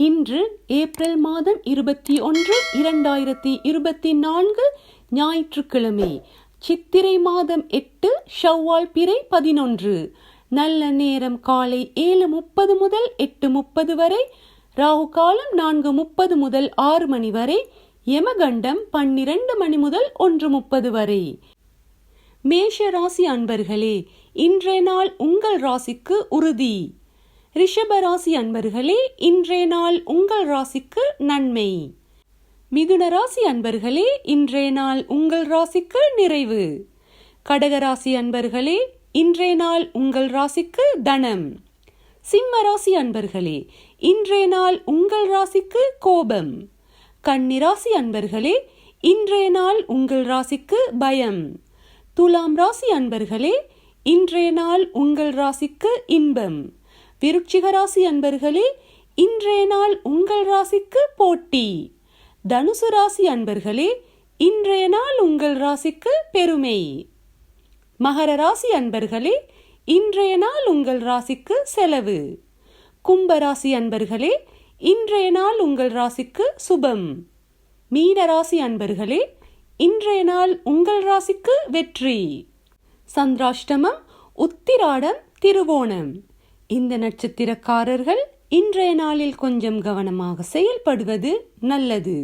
இன்று ஏப்ரல் மாதம் இருபத்தி ஒன்று இரண்டாயிரத்தி இருபத்தி நான்கு ஞாயிற்றுக்கிழமை. சித்திரை மாதம் எட்டு ஷவ்வால் பிறை பதினொன்று. நல்ல நேரம் காலை ஏழு முப்பது முதல் எட்டு முப்பது வரை ராகு காலம் நான்கு முப்பது முதல் ஆறு மணி வரை யமகண்டம் பன்னிரண்டு மணி முதல் ஒன்று முப்பது வரை. மேஷ ராசி அன்பர்களே இன்றைய நாள் உங்கள் ராசிக்கு உறுதி. ரிஷபராசி அன்பர்களே இன்றைய நாள் உங்கள் ராசிக்கு நன்மை. மிதுன ராசி அன்பர்களே இன்றைய நாள் உங்கள் ராசிக்கு நிறைவு. கடகராசி அன்பர்களே இன்றைய நாள் உங்கள் ராசிக்கு தனம். சிம்ம ராசி அன்பர்களே இன்றைய நாள் உங்கள் ராசிக்கு கோபம். கன்னிராசி அன்பர்களே இன்றைய நாள் உங்கள் ராசிக்கு பயம். துலாம் ராசி அன்பர்களே இன்றைய நாள் உங்கள் ராசிக்கு இன்பம். விருட்சிக ராசி அன்பர்களே இன்றைய நாள் உங்கள் ராசிக்கு போட்டி. தனுசு ராசி அன்பர்களே இன்றைய நாள் உங்கள் ராசிக்கு பெருமை. மகர ராசி அன்பர்களே இன்றைய நாள் உங்கள் ராசிக்கு செலவு. கும்ப ராசி அன்பர்களே இன்றைய நாள் உங்கள் ராசிக்கு சுபம். மீன ராசி அன்பர்களே இன்றைய நாள் உங்கள் ராசிக்கு வெற்றி. சந்திராஷ்டமம் உத்திராடம் திருவோணம். இந்த நட்சத்திரக்காரர்கள் இன்றைய நாளில் கொஞ்சம் கவனமாக செயல்படுவது நல்லது.